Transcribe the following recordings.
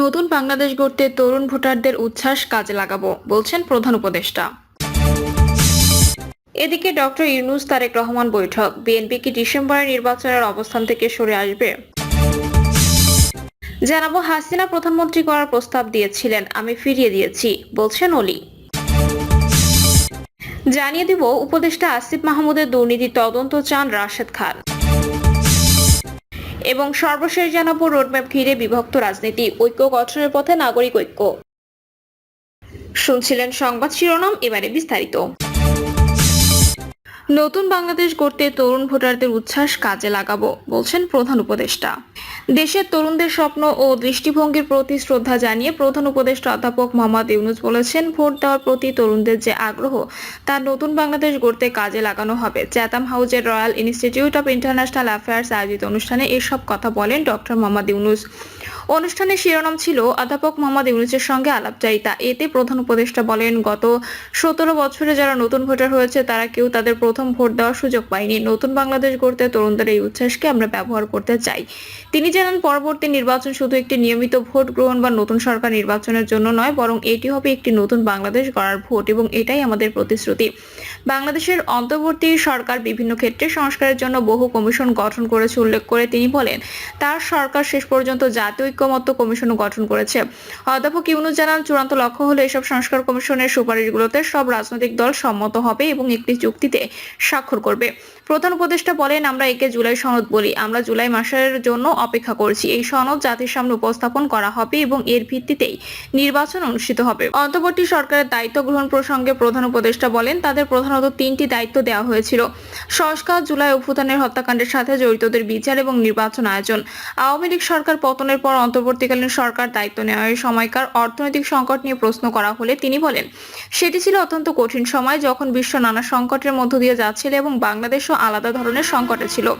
নতুন বাংলাদেশ গড়তে তরুণ ভোটারদের উচ্ছ্বাস কাজে লাগাবো, বলছেন প্রধান উপদেষ্টা। এদিকে ডক্টর ইউনুস তারেক রহমান বৈঠক, বিএনপি কি ডিসেম্বরের নির্বাচনের অবস্থান থেকে সরে আসবে? জানাব, হাসিনা প্রধানমন্ত্রী করার প্রস্তাব দিয়েছিলেন, আমি ফিরিয়ে দিয়েছি, বলছেন অলি। জানিয়ে দিব, উপদেষ্টা আসিফ মাহমুদের দুর্নীতি তদন্ত চান রাশেদ খান। এবং সর্বশেষ জানাব রোডম্যাপ ঘিরে বিভক্ত রাজনীতি, ঐক্য গঠনের পথে নাগরিক ঐক্য। শুনছিলেন সংবাদ শিরোনাম, এবারে বিস্তারিত। নতুন বাংলাদেশ গড়তে তরুণ ভোটারদের উচ্ছ্বাস কাজে লাগাবো, বলছেন প্রধান উপদেষ্টা। দেশের তরুণদের স্বপ্ন ও দৃষ্টিভঙ্গির প্রতি শ্রদ্ধা জানিয়ে প্রধান উপদেষ্টা অধ্যাপক মোহাম্মদ ইউনুস বলেছেন, ভোট দেওয়ার প্রতি তরুণদের যে আগ্রহ, তা নতুন বাংলাদেশ গড়তে কাজে লাগানো হবে। চ্যাতাম হাউজের royal institute of international affairs আয়োজিত অনুষ্ঠানে এসব কথা বলেন ডক্টর মোহাম্মদ ইউনুস। অনুষ্ঠানের শিরোনাম ছিল অধ্যাপক মোহাম্মদ ইউনুসের সঙ্গে আলাপচারিতা। এতে প্রধান উপদেষ্টা বলেন, গত সতেরো বছরে যারা নতুন ভোটার হয়েছে, তারা কেউ তাদের প্রথম ভোট দেওয়ার সুযোগ পায়নি। নতুন বাংলাদেশ গড়তে তরুণদের এই উচ্ছ্বাসকে আমরা ব্যবহার করতে চাই। তিনি জানান, পরবর্তী নির্বাচন শুধু একটি নিয়মিত ভোট গ্রহণ বা নতুন সরকার নির্বাচনের জন্য নয়, বরং এটি হবে একটি নতুন বাংলাদেশ গড়ার ভোট এবং এটাই আমাদের প্রতিশ্রুতি। বাংলাদেশের অন্তর্বর্তী সরকার বিভিন্ন ক্ষেত্রে সংস্কারের জন্য বহু কমিশন গঠন করেছে, উল্লেখ করে তিনি বলেন, তার সরকার শেষ পর্যন্ত জাতীয় ঐক্যমত্য কমিশন গঠন করেছে। অধ্যাপক ইউনুস জানান, চূড়ান্ত লক্ষ্য হলো এসব সংস্কার কমিশনের সুপারিশগুলোতে সব রাজনৈতিক দল সম্মত হবে এবং একটি চুক্তিতে স্বাক্ষর করবে। প্রধান উপদেষ্টা বলেন, আমরা একে জুলাই সনদ বলি। আমরা জুলাই মাসের জন্য অপেক্ষা করছি। এই সনদ জাতির সামনে উপস্থাপন করা হবে এবং এর ভিত্তিতেই নির্বাচন অনুষ্ঠিত হবে। অন্তর্বর্তী সরকারের দায়িত্ব গ্রহণ প্রসঙ্গে প্রধান উপদেষ্টা বলেন, তাদের প্রধানত তিনটি দায়িত্ব দেওয়া হয়েছিল। সংস্কার, জুলাই অভ্যুত্থানের হত্যাকাণ্ডের সাথে জড়িতদের বিচার এবং নির্বাচন আয়োজন। আওয়ামী লীগ সরকার পতনের পর অন্তর্বর্তীকালীন সরকার দায়িত্ব নেওয়ার সময়কার অর্থনৈতিক সংকট নিয়ে প্রশ্ন করা হলে তিনি বলেন, সেটি ছিল অত্যন্ত কঠিন সময় যখন বিশ্ব নানা সংকটের মধ্য দিয়ে যাচ্ছিল এবং বাংলাদেশও আলাদা ধরনের সংকটে ছিল।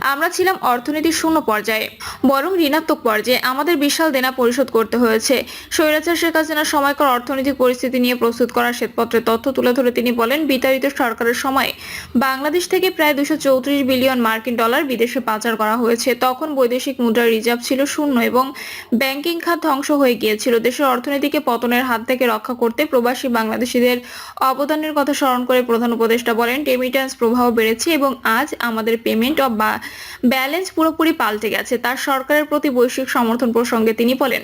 আমরা ছিলাম অর্থনীতির শূন্য পর্যায়ে। বরং ঋণাত্মক পর্যায়ে আমাদের বিশাল দেনা পরিশোধ করতে হয়েছে। স্বৈরাচার শেখ হাসিনার সময়কার অর্থনৈতিক পরিস্থিতি নিয়ে প্রস্তুত করা শ্বেতপত্রের তথ্য তুলে ধরে তিনি বলেন, বিতাড়িত সরকারের সময় বাংলাদেশ থেকে প্রায় দুশো বিলিয়ন মার্কিন ডলার বিদেশে পাচার করা হয়েছে। তখন বৈদেশিক মুদ্রার রিজার্ভ ছিল শূন্য এবং ব্যাংকিং খাত ধ্বংস হয়ে গিয়েছিল। দেশের অর্থনীতিকে পতনের হাত থেকে রক্ষা করতে প্রবাসী বাংলাদেশিদের অবদানের কথা স্মরণ করে প্রধান উপদেষ্টা বলেন টেমিটান্স প্রবাহ বেড়েছে এবং আজ আমাদের পেমেন্ট অফ বা ব্যালেন্স পুরোপুরি পাল্টে গেছে। তার সরকারের প্রতি বৈশ্বিক সমর্থন প্রসঙ্গে তিনি বলেন,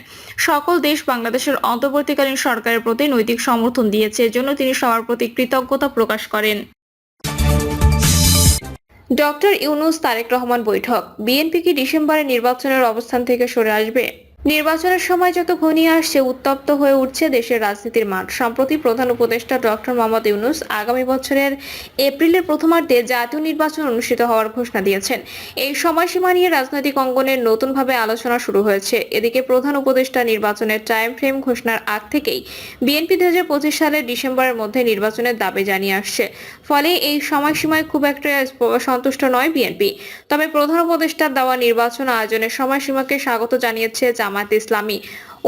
সকল দেশ বাংলাদেশের অন্তর্বর্তীকালীন সরকারের প্রতি নৈতিক সমর্থন দিয়েছে, এজন্য তিনি সবার প্রতি কৃতজ্ঞতা প্রকাশ করেন। ডক্টর ইউনুস তারেক রহমান বৈঠক। বিএনপি কি ডিসেম্বরে নির্বাচনের অবস্থান থেকে সরে আসবে? নির্বাচনের সময় যত ঘনিয়ে আসছে, উত্তপ্ত হয়ে উঠছে দেশের রাজনীতির মাঠ সম্প্রতি প্রধান উপদেষ্টা ডক্টর মোহাম্মদ ইউনুস আগামী বছরের এপ্রিলের প্রথমার্ধে জাতীয় নির্বাচন অনুষ্ঠিত হওয়ার ঘোষণা দিয়েছেন। এই সময়সীমা নিয়ে রাজনৈতিক অঙ্গনের নতুনভাবে আলোচনা শুরু হয়েছে। এদিকে প্রধান উপদেষ্টা নির্বাচনের টাইম ফ্রেম ঘোষণার আগ থেকেই বিএনপি দু হাজার পঁচিশ সালের ডিসেম্বরের মধ্যে নির্বাচনের দাবি জানিয়ে আসছে। ফলে এই সময়সীমায় খুব একটা সন্তুষ্ট নয় বিএনপি। তবে প্রধান উপদেষ্টার দেওয়া নির্বাচন আয়োজনের সময়সীমাকে স্বাগত জানিয়েছে জামায়াত ইসলামী।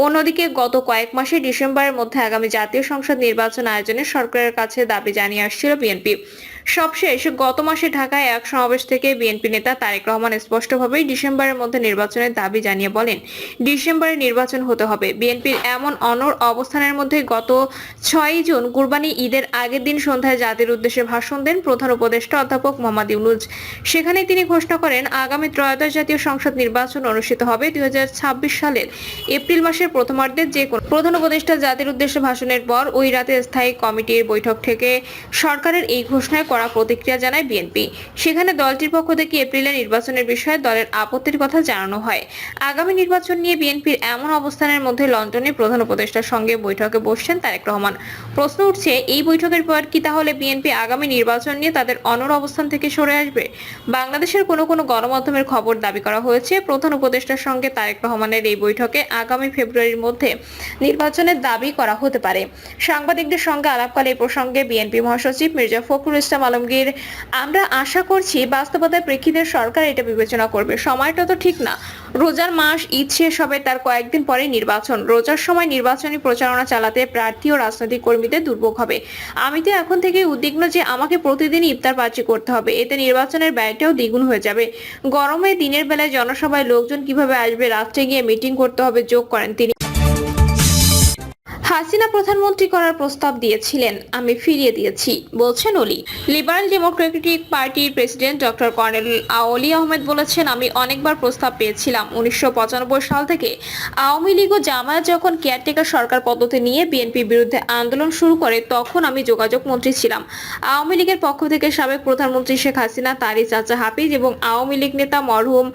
অন্যদিকে গত কয়েক মাসে ডিসেম্বরের মধ্যে আগামী জাতীয় সংসদ নির্বাচন আয়োজনে সরকারের কাছে দাবি জানিয়ে আসছিল বিএনপি। সবশেষ গত মাসে ঢাকায় এক সমাবেশ থেকে বিএনপি নেতা তারেক রহমান স্পষ্টভাবেই ডিসেম্বরের মধ্যে নির্বাচনের দাবি জানিয়ে বলেন, ডিসেম্বরে নির্বাচন হতে হবে। বিএনপির এমন অনর অবস্থানের মধ্যে গত ছয় জুন কুরবানি ঈদের আগের দিন সন্ধ্যায় জাতির উদ্দেশ্যে ভাষণ দেন প্রধান উপদেষ্টা অধ্যাপক মোহাম্মদ ইউনুস। সেখানে তিনি ঘোষণা করেন, আগামী ত্রয়োদশ জাতীয় সংসদ নির্বাচন অনুষ্ঠিত হবে দুই হাজার ছাব্বিশ সালের এপ্রিল মাসের প্রথমার্ধে যে কোনো। প্রধান উপদেষ্টা জাতির উদ্দেশ্যে ভাষণের পর ওই রাতে স্থায়ী কমিটির বৈঠক থেকে সরকারের এই ঘোষণায় করা প্রতিক্রিয়া জানায় বিএনপি। সেখানে দলটির পক্ষ থেকে এপ্রিলে নির্বাচনের বিষয়ে দলের আপত্তির কথা জানানো হয়। আগামী নির্বাচন নিয়ে বিএনপির এমন অবস্থানের মধ্যে লন্ডনে প্রধান উপদেষ্টার সঙ্গে বৈঠকে বসছেন তারেক রহমান। প্রশ্ন উঠছে, এই বৈঠকের পর কি তাহলে বিএনপি আগামী নির্বাচন নিয়ে তাদের অনর অবস্থান থেকে সরে আসবে? বাংলাদেশের কোনো কোনো গণমাধ্যমের খবর দাবি করা হয়েছে, প্রধান উপদেষ্টার সঙ্গে তারেক রহমানের এই বৈঠকে আগামী ফেব্রুয়ারির মধ্যে নির্বাচনের দাবি করা হতে পারে। সাংবাদিকদের সঙ্গে আলাপকালে এই প্রসঙ্গে বিএনপি মহাসচিব মির্জা ফখরুল ইসলাম আলমগীর। আমরা আশা করছি বাস্তবতার প্রেক্ষিতে সরকার এটা বিবেচনা করবে। সময়টা তো ঠিক না। রোজার মাস ঈদ শেষ হবে, তার কয়েকদিন পরে নির্বাচন। রোজার সময় নির্বাচনী প্রচারণা চালাতে প্রার্থী ও রাজনৈতিক কর্মীদের দুর্ভোগ হবে। আমি তো এখন থেকে উদ্বিগ্ন যে আমাকে প্রতিদিন ইফতার পার্টি করতে হবে। এতে নির্বাচনের ব্যয়টাও দ্বিগুণ হয়ে যাবে। গরমে দিনের বেলায় জনসভায় লোকজন কীভাবে আসবে, রাত্রে গিয়ে মিটিং করতে হবে, যোগ করেন তিনি। হাসিনা প্রধানমন্ত্রী করার প্রস্তাব দিয়েছিলেন। আমি ফিরিয়ে দিয়েছি, বলছেন অলি। লিবারেল ডেমোক্রেটিক পার্টির president doctor colonel Oli Ahmed বলেছেন, আমি অনেকবার প্রস্তাব পেয়েছিলাম উনিশশো পঁচানব্বই সাল থেকে। আওয়ামী লীগ ও জামায়াত যখন কেয়ারটেকার সরকার পদ্ধতি নিয়ে বিএনপির বিরুদ্ধে আন্দোলন শুরু করে, তখন আমি যোগাযোগ মন্ত্রী ছিলাম। আওয়ামী লীগের পক্ষ থেকে সাবেক প্রধানমন্ত্রী শেখ হাসিনা, তারই চাচা হাফিজ এবং আওয়ামী লীগ নেতা মরহুম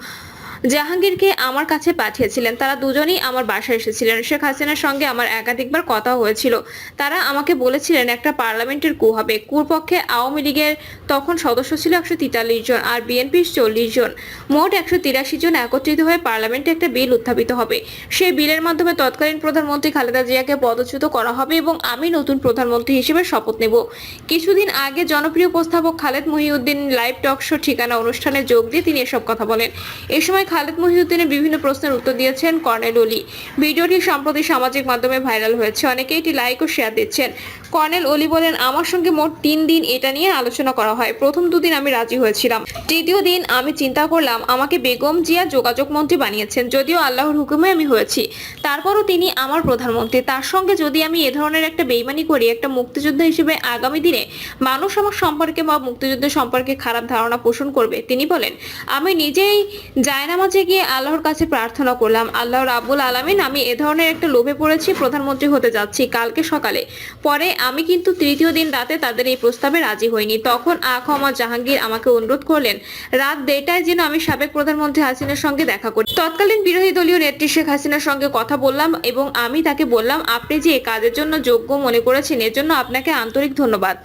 জাহাঙ্গীরকে আমার কাছে পাঠিয়েছিলেন। তারা দুজনেই আমার বাসায় এসেছিলেন। শেখ হাসিনার সঙ্গে আমার একাধিকবার কথা হয়েছিল। তারা আমাকে বলেছিলেন, একটা পার্লামেন্টের কু হবে কুর পক্ষে আওয়ামী লীগের তখন সদস্য ছিল একশো তেতাল্লিশ জন আর বিএনপির চল্লিশ জন। মোট একশো তিরাশি জন একত্রিত হয়ে পার্লামেন্টে একটা বিল উত্থাপিত হবে। সেই বিলের মাধ্যমে তৎকালীন প্রধানমন্ত্রী খালেদা জিয়াকে পদচ্যুত করা হবে এবং আমি নতুন প্রধানমন্ত্রী হিসেবে শপথ নেব। কিছুদিন আগে জনপ্রিয় উপস্থাপক Khaled Mohiuddin live talk show Thikana অনুষ্ঠানে যোগ দিয়ে তিনি এসব কথা বলেন। এ সময় খালেদ মহিউদ্দিনের বিভিন্ন প্রশ্নের উত্তর দিয়েছেন কর্নেল অলি। ভিডিওটি সম্প্রতি সামাজিক মাধ্যমে ভাইরাল হয়েছে। অনেকে এটি লাইক ও শেয়ার দিচ্ছেন। কর্নেল অলি বলেন, আমার সঙ্গে মোট তিন দিন এটা নিয়ে আলোচনা করা হয়। প্রথম দুদিন আমি রাজি হয়েছিলাম। তৃতীয় দিন আমি চিন্তা করলাম, আমাকে বেগম জিয়া যোগাযোগ মন্ত্রী বানিয়েছেন। যদিও আল্লাহর হুকুমে আমি হয়েছি। তারপরও তিনি আমার প্রধানমন্ত্রী। তার সঙ্গে যদি আমি এ ধরনের একটা বেইমানি করি, একটা মুক্তিযোদ্ধা হিসেবে আগামী দিনে মানুষ আমার সম্পর্কে বা মুক্তিযুদ্ধ সম্পর্কে খারাপ ধারণা পোষণ করবে। তিনি বলেন, আমি নিজেই জায়নামাজে গিয়ে আল্লাহর কাছে প্রার্থনা করলাম, আল্লাহ রাবুল আলামিন, আমি এ ধরনের একটা লোভে পড়েছি, প্রধানমন্ত্রী হতে যাচ্ছি কালকে সকালে। পরে আমি কিন্তু তৃতীয় দিন রাতে তাদের এই প্রস্তাবে রাজি হইনি। তখন আখমা জাহাঙ্গীর আমাকে অনুরোধ করলেন, রাত দেড়টায় যেন আমি সাবেক প্রধানমন্ত্রী হাসিনার সঙ্গে দেখা করি। তৎকালীন বিরোধী দলীয় নেত্রী শেখ হাসিনার সঙ্গে কথা বললাম এবং আমি তাকে বললাম, আপনি যে কাজের জন্য যোগ্য মনে করেছেন, এর জন্য আপনাকে আন্তরিক ধন্যবাদ।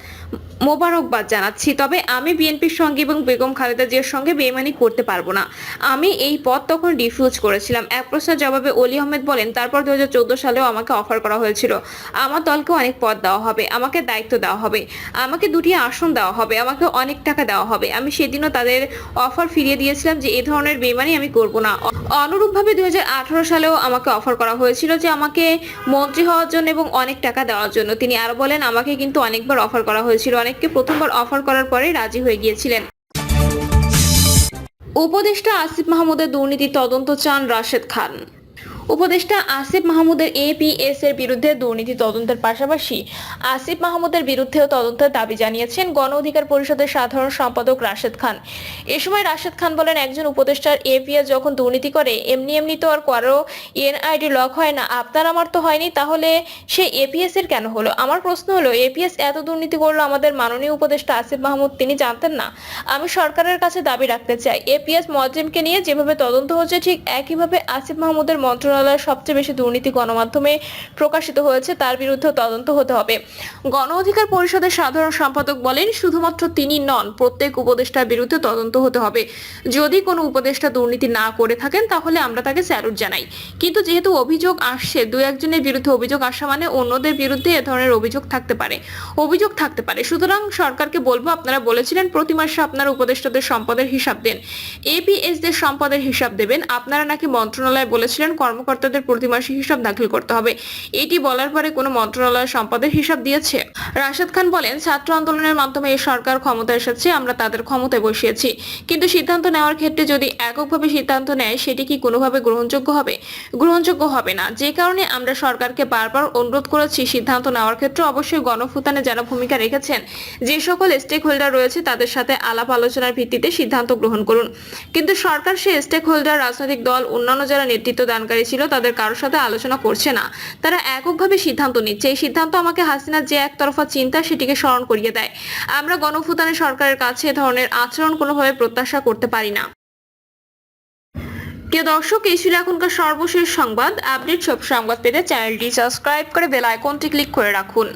মোবারকবাদ জানাচ্ছি। তবে আমি বিএনপির সঙ্গে এবং বেগম খালেদা জিয়ার সঙ্গে বেমানি করতে পারব না। আমি এই পদ তখন রিফিউজ করেছিলাম। এক প্রশ্নের জবাবে অলি আহমেদ বলেন, তারপর দু হাজার চোদ্দ সালেও আমাকে অফার করা হয়েছিল। আমার দলকে অনেক পদ দেওয়া হবে, আমাকে দায়িত্ব দেওয়া হবে, আমাকে দুটি আসন দেওয়া হবে, আমাকে অনেক টাকা দেওয়া হবে। আমি সেদিনও তাদের অফার ফিরিয়ে দিয়েছিলাম যে এই ধরনের বেমানি আমি করব না। অনুরূপভাবে দুই হাজার সালেও আমাকে অফার করা হয়েছিল যে, আমাকে মন্ত্রী হওয়ার জন্য এবং অনেক টাকা দেওয়ার জন্য। তিনি আরও বলেন, আমাকে কিন্তু অনেকবার অফার করা হয়েছিল। অনেককে প্রথমবার অফার করার পরে রাজি হয়ে গিয়েছিলেন। উপদেষ্টা আসিফ মাহমুদের দুর্নীতি তদন্ত চান রাশেদ খান। উপদেষ্টা আসিফ মাহমুদের এপিএস এর বিরুদ্ধে দুর্নীতি তদন্তের পাশাপাশি আসিফ মাহমুদের বিরুদ্ধেও তদন্তের দাবি জানিয়েছেন গণ অধিকার পরিষদের সাধারণ সম্পাদক রাশেদ খান। এ সময় রাশেদ খান বলেন, একজন উপদেষ্টার এপিএস যখন দুর্নীতি করে, এমনি এমনি তো আর কারও এনআইডি লক হয় না। আপনার আমার তো হয়নি, তাহলে সে এপিএস এর কেন হলো? আমার প্রশ্ন হলো, এপিএস এত দুর্নীতি করল আমাদের মাননীয় উপদেষ্টা আসিফ মাহমুদ, তিনি জানতেন না? আমি সরকারের কাছে দাবি রাখতে চাই। এপিএস মজিমকে নিয়ে যেভাবে তদন্ত হচ্ছে, ঠিক একইভাবে আসিফ মাহমুদের মন্ত্রণালয়ের সবচেয়ে বেশি দুর্নীতি গণমাধ্যমে প্রকাশিত হয়েছে, তার বিরুদ্ধে তদন্ত হতে হবে। গণ অধিকার পরিষদের সাধারণ সম্পাদক বলেন, শুধুমাত্র তিনি নন, প্রত্যেক উপদেষ্টার বিরুদ্ধে তদন্ত হতে হবে। যদি কোনো উপদেষ্টা দুর্নীতি না করে থাকেন, তাহলে আমরা তাকে স্যালুট জানাই। কিন্তু যেহেতু অভিযোগ আসছে, দু একজনের বিরুদ্ধে অভিযোগ আসা মানে অন্যদের বিরুদ্ধে এ ধরনের অভিযোগ থাকতে পারে। অভিযোগ থাকতে পারে। সুতরাং সরকারকে বলব, আপনারা বলেছিলেন, প্রতি মাসে আপনারা উপদেষ্টাদের সম্পদের হিসাব দেন। এপিএস দের সম্পদের হিসাব দেবেন। আপনারা নাকি মন্ত্রণালয় বলেছিলেন কর্মকর্তাদের প্রতি মাসে হিসাব দাখিল করতে হবে। এটি বলার পরে কোনো মন্ত্রণালয় সম্পদের হিসাব দিয়েছে। রাশেদ খান বলেন, ছাত্র আন্দোলনের মাধ্যমে এই সরকার ক্ষমতা এসেছে, আমরা তাদের ক্ষমতায় বসিয়েছি। কিন্তু সিদ্ধান্ত নেওয়ার ক্ষেত্রে যদি এককভাবে সিদ্ধান্ত নেয়, সেটি কি কোনোভাবে গ্রহণযোগ্য হবে? গ্রহণযোগ্য হবে না। যে কারণে আমরা সরকারকে বারবার অনুরোধ করেছি, সিদ্ধান্ত নেওয়ার ক্ষেত্রে অবশ্যই গণফুতানে যারা ভূমিকা রেখেছেন, যে সকল স্টেক হোল্ডার রয়েছে, তাদের সাথে আলাপ আলোচনার ভিত্তিতে সিদ্ধান্ত গ্রহণ করুন। কিন্তু সরকার সে স্টেক হোল্ডার রাজনৈতিক দল, অন্যান্য যারা নেতৃত্ব দানকারী ছিল, তাদের কারোর সাথে আলোচনা করছে না। তারা এককভাবে সিদ্ধান্ত নিচ্ছে। এই সিদ্ধান্ত আমাকে হাসিনার যে একতরফা চিন্তা, সেটিকে স্মরণ করিয়ে দেয়। আমরা গণভূতানের সরকারের কাছে এ ধরনের আচরণ কোনোভাবে প্রত্যাশা করতে পারি না। প্রিয় দর্শক, এই ছিল এখনকার সর্বশেষ সংবাদ। আপডেট সব সংবাদ পেতে চ্যানেলটি সাবস্ক্রাইব করে বেল আইকনটি ক্লিক করে রাখুন।